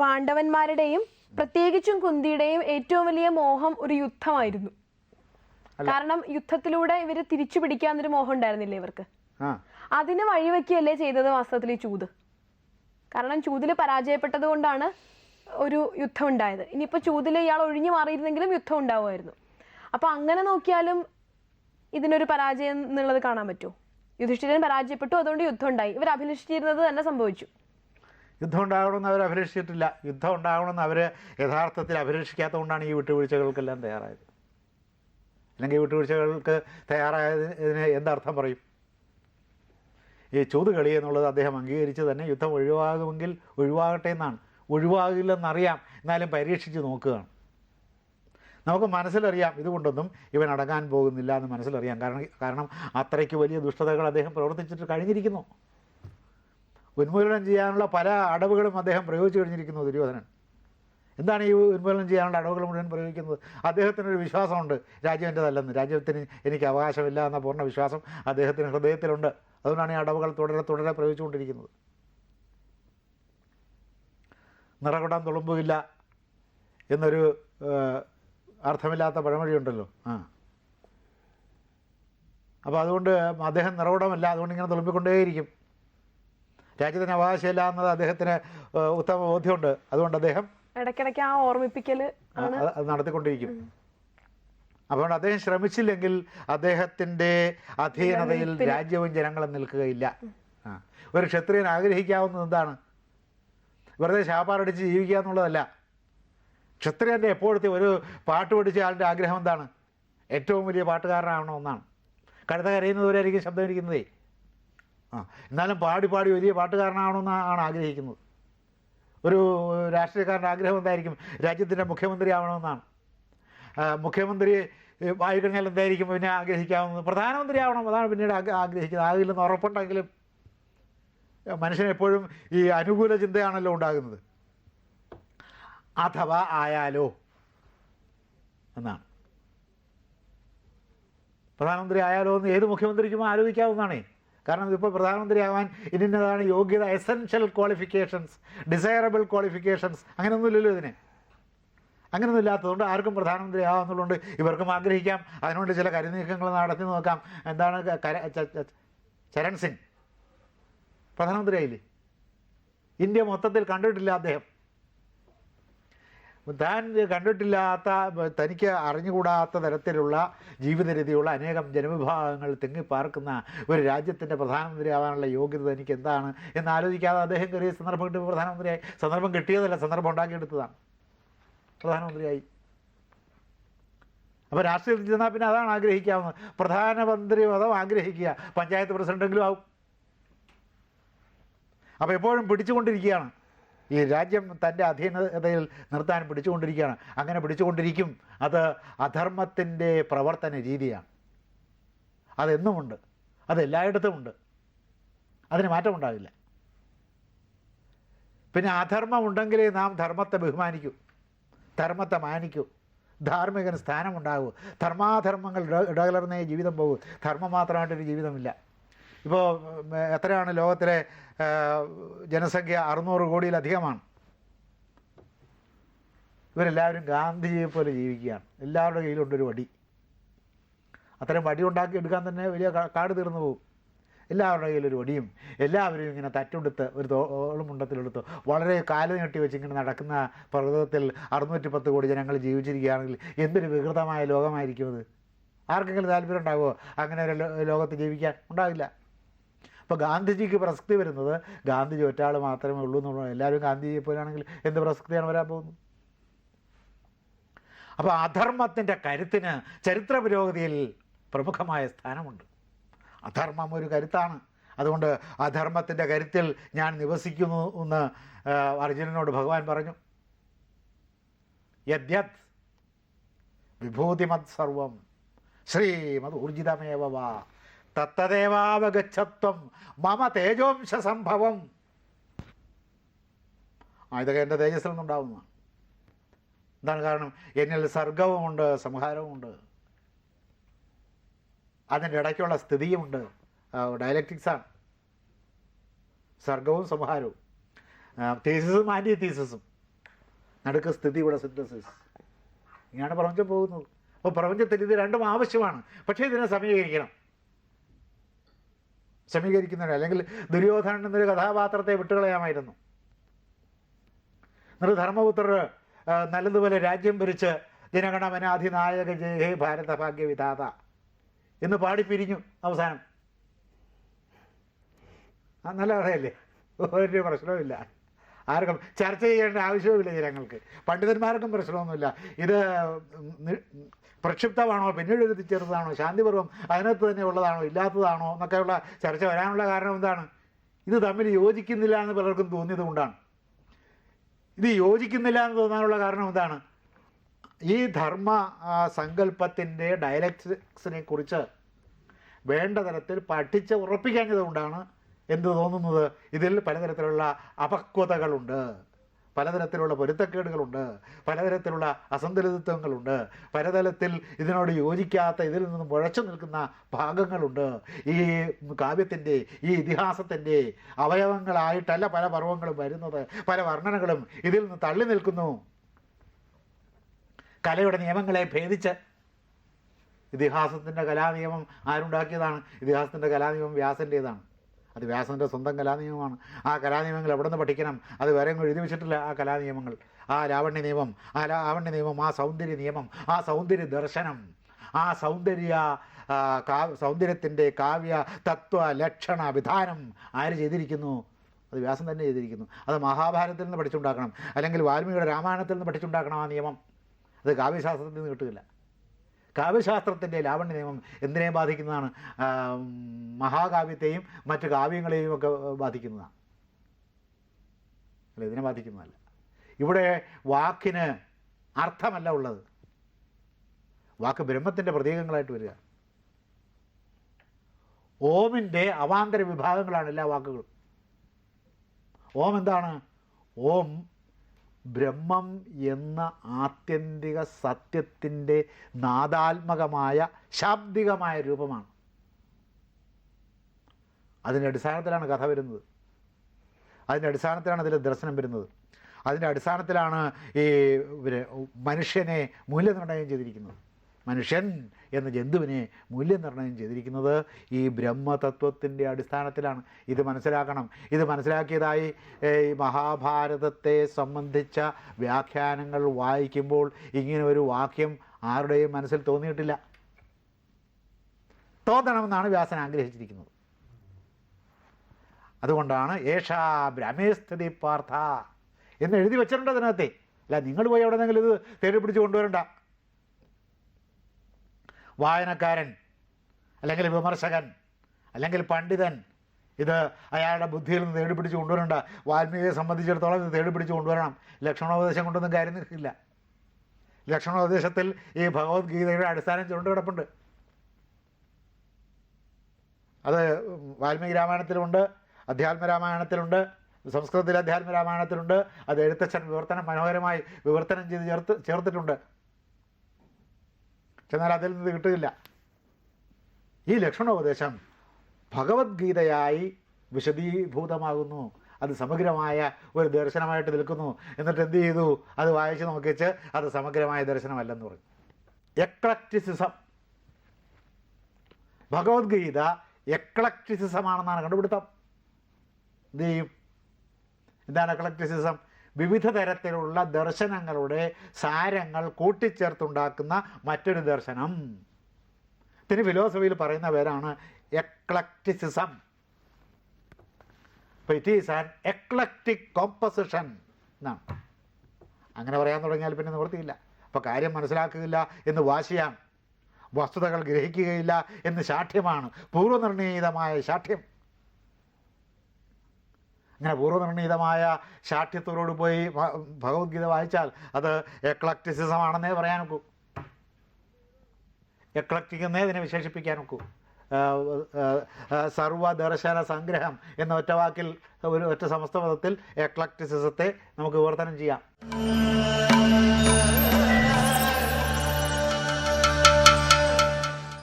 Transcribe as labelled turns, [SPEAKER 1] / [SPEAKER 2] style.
[SPEAKER 1] പാണ്ഡവന്മാരുടെയും പ്രത്യേകിച്ചും കുന്തിയുടെയും ഏറ്റവും വലിയ മോഹം ഒരു യുദ്ധമായിരുന്നു. കാരണം യുദ്ധത്തിലൂടെ ഇവർ തിരിച്ചു പിടിക്കാന്നൊരു മോഹം ഉണ്ടായിരുന്നില്ലേ ഇവർക്ക്? അതിന് വഴിവെക്കുകയല്ലേ ചെയ്തത് വാസ്തവത്തിൽ ഈ ചൂത്? കാരണം ചൂതിൽ പരാജയപ്പെട്ടത് കൊണ്ടാണ് ഒരു യുദ്ധം ഉണ്ടായത്. ഇനിയിപ്പോ ചൂതിൽ ഇയാൾ ഒഴിഞ്ഞു മാറിയിരുന്നെങ്കിലും യുദ്ധം ഉണ്ടാവുമായിരുന്നു. അപ്പൊ അങ്ങനെ നോക്കിയാലും ഇതിനൊരു പരാജയം എന്നുള്ളത് കാണാൻ പറ്റുമോ? യുധിഷ്ഠിരൻ പരാജയപ്പെട്ടു അതുകൊണ്ട് യുദ്ധം ഉണ്ടായി. ഇവർ അഭിലഷിച്ചിരുന്നത് തന്നെ സംഭവിച്ചു.
[SPEAKER 2] യുദ്ധം ഉണ്ടാകണമെന്ന് അവർ അഭിലഷിച്ചിട്ടില്ല. യുദ്ധം ഉണ്ടാകണമെന്ന് അവർ യഥാർത്ഥത്തിൽ അഭിലഷിക്കാത്തതുകൊണ്ടാണ് ഈ വിട്ടുവീഴ്ചകൾക്കെല്ലാം തയ്യാറായത്. അല്ലെങ്കിൽ വിട്ടുവീഴ്ചകൾക്ക് തയ്യാറായതിന് എന്തർത്ഥം പറയും? ഈ ചൂത് കളി എന്നുള്ളത് അദ്ദേഹം അംഗീകരിച്ച് തന്നെ യുദ്ധം ഒഴിവാകുമെങ്കിൽ ഒഴിവാകട്ടെ എന്നാണ്. ഒഴിവാകില്ലെന്നറിയാം. എന്നാലും പരീക്ഷിച്ച് നോക്കുകയാണ്. നമുക്ക് മനസ്സിലറിയാം. ഇതുകൊണ്ടൊന്നും ഇവൻ അടങ്ങാൻ പോകുന്നില്ല എന്ന് മനസ്സിലറിയാം. കാരണം കാരണം അത്രയ്ക്ക് വലിയ ദുഷ്ടതകൾ അദ്ദേഹം പ്രവർത്തിച്ചിട്ട് കഴിഞ്ഞിരിക്കുന്നു. ഉന്മൂലനം ചെയ്യാനുള്ള പല അടവുകളും അദ്ദേഹം പ്രയോഗിച്ചു കഴിഞ്ഞിരിക്കുന്നു ദുര്യോധനൻ. എന്താണ് ഈ ഉന്മൂലനം ചെയ്യാനുള്ള അടവുകൾ മുഴുവൻ പ്രയോഗിക്കുന്നത്? അദ്ദേഹത്തിനൊരു വിശ്വാസമുണ്ട്. രാജ്യം എന്റെതല്ലെന്ന് രാജ്യത്തിന് എനിക്ക് അവകാശമില്ല എന്ന പൂർണ വിശ്വാസം അദ്ദേഹത്തിന് ഹൃദയത്തിലുണ്ട്. അതുകൊണ്ടാണ് ഈ അടവുകൾ തുടരെ തുടരെ പ്രയോഗിച്ചുകൊണ്ടിരിക്കുന്നത്. നിറകുടാൻ തുളുമ്പില്ല എന്നൊരു അർത്ഥമില്ലാത്ത പഴമൊഴിയുണ്ടല്ലോ. ആ. അപ്പോൾ അതുകൊണ്ട് അദ്ദേഹം നിറകുടമല്ല. അതുകൊണ്ട് ഇങ്ങനെ തുളുമ്പിക്കൊണ്ടേയിരിക്കും. രാജ്യത്തിന് അവകാശമില്ല എന്നത് അദ്ദേഹത്തിന് ഉത്തമ ബോധ്യമുണ്ട്. അതുകൊണ്ട് അദ്ദേഹം
[SPEAKER 1] ഇടയ്ക്കിടയ്ക്ക് ആ
[SPEAKER 2] ഓർമ്മിപ്പിക്കൽ അത് നടത്തിക്കൊണ്ടിരിക്കും. അതുകൊണ്ട് അദ്ദേഹം ശ്രമിച്ചില്ലെങ്കിൽ അദ്ദേഹത്തിന്റെ അധീനതയിൽ രാജ്യവും ജനങ്ങളും നിൽക്കുകയില്ല. ഒരു ക്ഷത്രിയൻ ആഗ്രഹിക്കാവുന്നത് എന്താണ്? വെറുതെ ശാപാറടിച്ച് ജീവിക്കുക എന്നുള്ളതല്ല. ക്ഷത്രിയന്റെ എപ്പോഴത്തെ ഒരു പാട്ട് പഠിച്ച ആളുടെ ആഗ്രഹം എന്താണ്? ഏറ്റവും വലിയ പാട്ടുകാരനാവണമെന്നാണ്. കഴുത കരയുന്നതുവരെയായിരിക്കും ശബ്ദം ഇരിക്കുന്നതേ. ആ എന്നാലും പാടി പാടി വലിയ പാട്ടുകാരനാവണമെന്ന് ആണ് ആഗ്രഹിക്കുന്നത്. ഒരു രാഷ്ട്രീയക്കാരന്റെ ആഗ്രഹം എന്തായിരിക്കും? രാജ്യത്തിന്റെ മുഖ്യമന്ത്രി ആവണമെന്നാണ്. മുഖ്യമന്ത്രി ആയിക്കഴിഞ്ഞാൽ എന്തായിരിക്കും പിന്നെ ആഗ്രഹിക്കാവുന്നത്? പ്രധാനമന്ത്രി ആവണം അതാണ് പിന്നീട് ആഗ്ര- ആഗ്രഹിക്കുന്നത്. ആകില്ലെന്ന് ഉറപ്പുണ്ടെങ്കിലും മനുഷ്യനെപ്പോഴും ഈ അനുകൂല ചിന്തയാണല്ലോ ഉണ്ടാകുന്നത്. അഥവാ ആയാലോ എന്നാണ്. പ്രധാനമന്ത്രി ആയാലോ എന്ന് ഏത് മുഖ്യമന്ത്രിക്കും ആലോചിക്കാവുന്നതാണേ. കാരണം ഇതിപ്പോൾ പ്രധാനമന്ത്രിയാവാൻ ഇതിന്റെതാണ് യോഗ്യത എസെൻഷ്യൽ ക്വാളിഫിക്കേഷൻസ് ഡിസൈറബിൾ ക്വാളിഫിക്കേഷൻസ് അങ്ങനെയൊന്നുമില്ലല്ലോ ഇതിന്. അങ്ങനെയൊന്നും ഇല്ലാത്തതുകൊണ്ട് ആർക്കും പ്രധാനമന്ത്രി ആവാന്നുള്ളതുകൊണ്ട് ഇവർക്കും ആഗ്രഹിക്കാം. അതിനുവേണ്ടി ചില കരുനീക്കങ്ങൾ നടത്തി നോക്കാം. എന്താണ് ചരൺ സിംഗ്. പ്രധാനമന്ത്രിയായില്ലേ? ഇന്ത്യ മൊത്തത്തിൽ കണ്ടിട്ടില്ല അദ്ദേഹം. താൻ കണ്ടിട്ടില്ലാത്ത തനിക്ക് അറിഞ്ഞുകൂടാത്ത തരത്തിലുള്ള ജീവിതരീതിയുള്ള അനേകം ജനവിഭാഗങ്ങൾ തിങ്ങിപ്പാർക്കുന്ന ഒരു രാജ്യത്തിന്റെ പ്രധാനമന്ത്രി ആവാനുള്ള യോഗ്യത തനിക്ക് എന്താണ് എന്ന് ആലോചിക്കാതെ അദ്ദേഹം കയറിയ സന്ദർഭം കിട്ടിയ പ്രധാനമന്ത്രിയായി. സന്ദർഭം കിട്ടിയതല്ല സന്ദർഭം ഉണ്ടാക്കിയെടുത്തതാണ്. പ്രധാനമന്ത്രിയായി. അപ്പോൾ രാഷ്ട്രീയത്തിൽ ചെന്നാൽ പിന്നെ അതാണ് ആഗ്രഹിക്കാവുന്നത്. പ്രധാനമന്ത്രി പദം ആഗ്രഹിക്കുക. പഞ്ചായത്ത് പ്രസിഡന്റെങ്കിലും ആവും. അപ്പോൾ എപ്പോഴും പിടിച്ചുകൊണ്ടിരിക്കുകയാണ്. ഈ രാജ്യം തന്റെ അധീനതയിൽ നിർത്താൻ പിടിച്ചുകൊണ്ടിരിക്കുകയാണ്. അങ്ങനെ പിടിച്ചുകൊണ്ടിരിക്കും. അത് അധർമ്മത്തിന്റെ പ്രവർത്തന രീതിയാണ്. അതെന്നുമുണ്ട്. അതെല്ലായിടത്തും ഉണ്ട് അതിന് മാറ്റമുണ്ടാകില്ല പിന്നെ അധർമ്മമുണ്ടെങ്കിലേ നാം ധർമ്മത്തെ ബഹുമാനിക്കൂ. ധർമ്മത്തെ മാനിക്കൂ. ധാർമ്മികന് സ്ഥാനമുണ്ടാകൂ. ധർമാധർമ്മങ്ങൾ ഇട- ഇടകലർന്നേ ജീവിതം പോകൂ. ധർമ്മം മാത്രമായിട്ടൊരു ജീവിതമില്ല. ഇപ്പോൾ എത്രയാണ് ലോകത്തിലെ ജനസംഖ്യ അറുന്നൂറ് കോടിയിലധികമാണ്. ഇവരെല്ലാവരും ഗാന്ധിജിയെ പോലെ ജീവിക്കുകയാണ്. എല്ലാവരുടെ കയ്യിലുണ്ടൊരു വടി. അത്തരം വടി ഉണ്ടാക്കി എടുക്കാൻ തന്നെ വലിയ കാട് തീർന്നു പോകും. എല്ലാവരുടെ കയ്യിലൊരു വടിയും എല്ലാവരും ഇങ്ങനെ തറ്റുണ്ടെടുത്ത് ഒരു തോളും മുണ്ടത്തിലെടുത്ത് വളരെ കാൽ നീട്ടി വെച്ച് ഇങ്ങനെ നടക്കുന്ന പർവതത്തിൽ അറുന്നൂറ്റി പത്ത് കോടി ജനങ്ങൾ ജീവിച്ചിരിക്കുകയാണെങ്കിൽ എന്തൊരു വികൃതമായ ലോകമായിരിക്കും അത്? ആർക്കെങ്കിലും താല്പര്യം ഉണ്ടാകുമോ അങ്ങനെ ഒരു ലോകത്ത് ജീവിക്കാൻ? ഉണ്ടാവില്ല. അപ്പോൾ ഗാന്ധിജിക്ക് പ്രസക്തി വരുന്നത് ഗാന്ധിജി ഒറ്റാൾ മാത്രമേ ഉള്ളൂ എന്നുള്ള എല്ലാവരും ഗാന്ധിജിയെ പോലാണെങ്കിൽ എന്ത് പ്രസക്തിയാണ് വരാൻ പോകുന്നത്? അപ്പോൾ അധർമ്മത്തിന്റെ കരുത്തിന് ചരിത്ര പുരോഗതിയിൽ പ്രമുഖമായ സ്ഥാനമുണ്ട്. അധർമ്മം ഒരു കരുത്താണ്. അതുകൊണ്ട് അധർമ്മത്തിന്റെ കരുത്തിൽ ഞാൻ നിവസിക്കുന്നു എന്ന് അർജുനനോട് ഭഗവാൻ പറഞ്ഞു. യദ്യത് വിഭൂതിമത് സർവം ശ്രീമത് ഊർജിതമേവ വാ. തത്തദേവാവഗച്ഛത്വം മമ തേജോംശ സംഭവം ആ ഇതൊക്കെ എന്റെ തേജസ്സിൽ നിന്നുണ്ടാവുന്നതാണ്. എന്താണ് കാരണം? എന്നിൽ സർഗവുമുണ്ട് സംഹാരവുമുണ്ട്. അതിന്റെ ഇടയ്ക്കുള്ള സ്ഥിതിയുമുണ്ട്. ഡയലക്റ്റിക്സാണ്. സർഗവും സംഹാരവും. തീസിസും ആന്റി തീസിസും നടുക്ക് ഇവിടെ സിന്തസിസ് ഇങ്ങനെയാണ് പ്രപഞ്ചം പോകുന്നത്. അപ്പോൾ പ്രപഞ്ചത്തിൽ ഇത് രണ്ടും ആവശ്യമാണ്. പക്ഷേ ഇതിനെ സമീകരിക്കണം. സമീകരിക്കുന്നില്ല അല്ലെങ്കിൽ ദുര്യോധനൻ എന്നൊരു കഥാപാത്രത്തെ വിട്ടുകളയാമായിരുന്നു. എന്നിട്ട് ധർമ്മപുത്രർ നല്ലതുപോലെ രാജ്യം ഭരിച്ച് ജനഗണമനാധിനായക ജയ ഹേ ഭാരത ഭാഗ്യ വിധാത എന്ന് പാടിപ്പിരിഞ്ഞു അവസാനം. നല്ല കഥയല്ലേ? ഒരു പ്രശ്നവുമില്ല. ആർക്കും ചർച്ച ചെയ്യേണ്ട ആവശ്യവുമില്ല ജനങ്ങൾക്ക്. പണ്ഡിതന്മാർക്കും പ്രശ്നമൊന്നുമില്ല. ഇത് പ്രക്ഷുപ്തമാണോ പിന്നീട് എഴുതി ചേർത്തതാണോ ശാന്തിപൂർവം അതിനകത്ത് തന്നെ ഉള്ളതാണോ ഇല്ലാത്തതാണോ എന്നൊക്കെയുള്ള ചർച്ച വരാനുള്ള കാരണം എന്താണ്? ഇത് തമ്മിൽ യോജിക്കുന്നില്ല എന്ന് പലർക്കും തോന്നിയത് കൊണ്ടാണ്. ഇത് യോജിക്കുന്നില്ല എന്ന് തോന്നാനുള്ള കാരണം എന്താണ്? ഈ ധർമ്മ സങ്കല്പത്തിന്റെ ഡയലക്ട്സിനെ കുറിച്ച് വേണ്ട തരത്തിൽ പഠിച്ച് ഉറപ്പിക്കാഞ്ഞത് കൊണ്ടാണ് എന്ത് തോന്നുന്നത്? ഇതിൽ പലതരത്തിലുള്ള അപക്വതകളുണ്ട്. പലതരത്തിലുള്ള പൊരുത്തക്കേടുകളുണ്ട്. പലതരത്തിലുള്ള അസന്തുലിതത്വങ്ങളുണ്ട്. പലതരത്തിൽ ഇതിനോട് യോജിക്കാത്ത ഇതിൽ നിന്നും മുഴച്ചു നിൽക്കുന്ന ഭാഗങ്ങളുണ്ട്. ഈ കാവ്യത്തിന്റെ ഈ ഇതിഹാസത്തിന്റെ അവയവങ്ങളായിട്ടല്ല പല പർവങ്ങളും വരുന്നത്. പല വർണനകളും ഇതിൽ നിന്ന് തള്ളി നിൽക്കുന്നു. കലയുടെ നിയമങ്ങളെ ഭേദിച്ച്. ഇതിഹാസത്തിന്റെ കലാനിയമം ആരുണ്ടാക്കിയതാണ്? ഇതിഹാസത്തിന്റെ കലാനിയമം വ്യാസന്റേതാണ്. അത് വ്യാസന്റെ സ്വന്തം കലാനിയമമാണ്. ആ കലാനിയമങ്ങൾ എവിടെ നിന്ന് പഠിക്കണം? അത് വേറെ എഴുതി വെച്ചിട്ടില്ല ആ കലാനിയമങ്ങൾ. ആ ലാവണ്യ നിയമം ആ ലാവണ്യ നിയമം ആ സൗന്ദര്യ നിയമം ആ സൗന്ദര്യ ദർശനം ആ സൗന്ദര്യ കാ സൗന്ദര്യത്തിന്റെ കാവ്യ തത്വ ലക്ഷണ വിധാനം ആര് ചെയ്തിരിക്കുന്നു? അത് വ്യാസം തന്നെ ചെയ്തിരിക്കുന്നു. അത് മഹാഭാരതത്തിൽ നിന്ന് പഠിച്ചുണ്ടാക്കണം. അല്ലെങ്കിൽ വാൽമീകിയുടെ രാമായണത്തിൽ നിന്ന് പഠിച്ചുണ്ടാക്കണം ആ നിയമം. അത് കാവ്യശാസ്ത്രത്തിൽ നിന്ന് കിട്ടുകയില്ല. കാവ്യശാസ്ത്രത്തിന്റെ ലാവണ്യ നിയമം എന്തിനെ ബാധിക്കുന്നതാണ്? മഹാകാവ്യത്തെയും മറ്റ് കാവ്യങ്ങളെയും ഒക്കെ ബാധിക്കുന്നതാണ്. അല്ല ഇതിനെ ബാധിക്കുന്നതല്ല. ഇവിടെ വാക്കിന് അർത്ഥമല്ല ഉള്ളത്. വാക്ക് ബ്രഹ്മത്തിന്റെ പ്രതീകങ്ങളായിട്ട് വരിക. ഓമിന്റെ അവാന്തര വിഭാഗങ്ങളാണ് എല്ലാ വാക്കുകളും. ഓം എന്താണ്? ഓം ബ്രഹ്മം എന്ന ആത്യന്തിക സത്യത്തിന്റെ നാദാത്മകമായ ശാബ്ദികമായ രൂപമാണ്. അതിന്റെ അടിസ്ഥാനത്തിലാണ് കഥ വരുന്നത്. അതിന്റെ അടിസ്ഥാനത്തിലാണ് അതിൽ ദർശനം വരുന്നത്. അതിന്റെ അടിസ്ഥാനത്തിലാണ് ഈ മനുഷ്യനെ മൂല്യനിർണയം ചെയ്തിരിക്കുന്നത്. മനുഷ്യൻ എന്ന ജന്തുവിനെ മൂല്യനിർണയം ചെയ്തിരിക്കുന്നത് ഈ ബ്രഹ്മതത്വത്തിന്റെ അടിസ്ഥാനത്തിലാണ്. ഇത് മനസ്സിലാക്കണം. ഇത് മനസ്സിലാക്കിയതായി മഹാഭാരതത്തെ സംബന്ധിച്ച വ്യാഖ്യാനങ്ങൾ വായിക്കുമ്പോൾ ഇങ്ങനെ ഒരു വാക്യം ആരുടെയും മനസ്സിൽ തോന്നിയിട്ടില്ല. തോന്നണമെന്നാണ് വ്യാസൻ ആഗ്രഹിച്ചിരിക്കുന്നത്. അതുകൊണ്ടാണ് ഏഷാ ബ്രഹ്മേസ്ഥിതി പാർത്ഥ എന്ന് എഴുതി വെച്ചിട്ടുണ്ട് അതിനകത്തെ. അല്ല നിങ്ങൾ പോയി എവിടെന്നെങ്കിലും ഇത് തേടി പിടിച്ച് കൊണ്ടുവരണ്ട. വായനക്കാരൻ അല്ലെങ്കിൽ വിമർശകൻ അല്ലെങ്കിൽ പണ്ഡിതൻ ഇത് അയാളുടെ ബുദ്ധിയിൽ നിന്ന് തേടി പിടിച്ച് കൊണ്ടുവരണ്ട. വാൽമീകിയെ സംബന്ധിച്ചിടത്തോളം ഇത് തേടി പിടിച്ച് കൊണ്ടുവരണം. ലക്ഷണോപദേശം കൊണ്ടൊന്നും കാര്യം നിൽക്കില്ല ലക്ഷണോപദേശത്തിൽ ഈ ഭഗവത്ഗീതയുടെ അടിസ്ഥാനം ചുരുണ്ട് കിടപ്പുണ്ട്. അത് വാൽമീകി രാമായണത്തിലുണ്ട് അധ്യാത്മ രാമായണത്തിലുണ്ട് സംസ്കൃതത്തിൽ അധ്യാത്മ രാമായണത്തിലുണ്ട്. അത് എഴുത്തച്ഛൻ വിവർത്തനം മനോഹരമായി വിവർത്തനം ചെയ്ത് ചേർത്ത് ചേർത്തിട്ടുണ്ട്. എന്നാൽ അതിൽ നിന്ന് കിട്ടുകയില്ല. ഈ ലക്ഷണോപദേശം ഭഗവത്ഗീതയായി വിശദീഭൂതമാകുന്നു. അത് സമഗ്രമായ ഒരു ദർശനമായിട്ട് നിൽക്കുന്നു. എന്നിട്ട് എന്ത് ചെയ്തു? അത് വായിച്ച് നോക്കിച്ച് അത് സമഗ്രമായ ദർശനമല്ലെന്ന് പറഞ്ഞു. എക്ലക്ടിസിസം ഭഗവത്ഗീത എക്ലക്ടിസിസമാണെന്നാണ് കണ്ടുപിടുത്തം. എന്ത് ചെയ്യും? എന്താണ് എക്ലക്റ്റിസിസം? വിവിധ തരത്തിലുള്ള ദർശനങ്ങളുടെ സാരങ്ങൾ കൂട്ടിച്ചേർത്തുണ്ടാക്കുന്ന മറ്റൊരു ദർശനം. ഇതിന് ഫിലോസഫിയിൽ പറയുന്ന പേരാണ് എക്ലക്റ്റിസിസം അപ്പോൾ it is an eclectic composition എന്നാണ്. അങ്ങനെ പറയാൻ തുടങ്ങിയാൽ പിന്നെ നിവൃത്തിയില്ല. അപ്പോൾ കാര്യം മനസ്സിലാക്കുകയില്ല എന്ന് വാശിയാണ്. വസ്തുതകൾ ഗ്രഹിക്കുകയില്ല എന്ന് ശാഠ്യമാണ്. പൂർവനിർണീതമായ ശാഠ്യം. അങ്ങനെ പൂർവനിർണീതമായ ശാഠ്യത്തോടു പോയി ഭഗവത്ഗീത വായിച്ചാൽ അത് എക്ലക്റ്റിസിസം ആണെന്നേ പറയാൻ നോക്കൂ എക്ലക്റ്റിക് എന്നേ ഇതിനെ വിശേഷിപ്പിക്കാൻ ആ, സർവദർശന സംഗ്രഹം എന്ന ഒറ്റ വാക്കിൽ ഒരു ഒറ്റ സമസ്ത പദത്തിൽ എക്ലക്ടിസിസത്തെ നമുക്ക് വിവർത്തനം ചെയ്യാം.